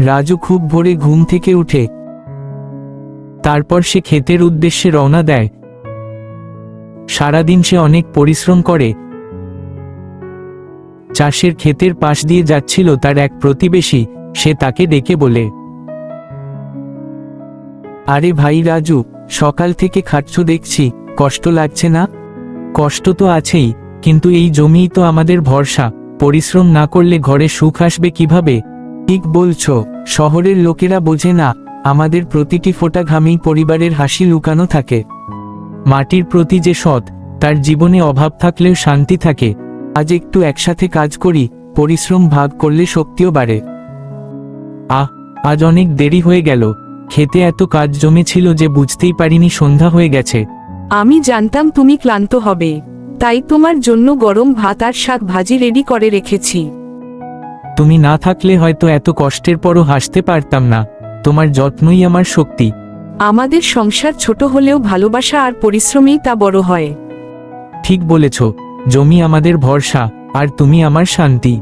রাজু খুব ভোরে ঘুম থেকে উঠে। তারপর সে ক্ষেতের উদ্দেশ্যে রওনা দেয়। সারাদিন সে অনেক পরিশ্রম করে। চাষের ক্ষেতের পাশ দিয়ে যাচ্ছিল তার এক প্রতিবেশী, সে তাকে ডেকে বলে, আরে ভাই রাজু, সকাল থেকে খাচ্ছ দেখছি, কষ্ট লাগছে না? কষ্ট তো আছেই, কিন্তু এই জমিই তো আমাদের ভরসা, পরিশ্রম না করলে ঘরে সুখ আসবে কীভাবে? ঠিক বলছো, শহরের লোকেরা বোঝে না, আমাদের প্রতিটি ফোঁটা ঘামেই পরিবারের হাসি লুকানো থাকে। মাটির প্রতি যে সৎ, তার জীবনে অভাব থাকলেও শান্তি থাকে। আজ একটু একসাথে কাজ করি, পরিশ্রম ভাগ করলে শক্তিও বাড়ে। আহ, আজ অনেক দেরি হয়ে গেল। খেতে এত কাজ জমেছিল যে বুঝতেই পারিনি সন্ধ্যা হয়ে গেছে। আমি জানতাম তুমি ক্লান্ত হবে। তাই তোমার জন্য গরম ভাত আর শাক ভাজি রেডি করে রেখেছি। তুমি না থাকলে হয়তো এত কষ্টের পরও হাসতে পারতাম না। তোমার যত্নই আমার শক্তি। আমাদের সংসার ছোট হলেও ভালোবাসা আর পরিশ্রমেই তা বড় হয়। ঠিক বলেছ। জমি আমাদের ভরসা আর তুমি আমার শান্তি।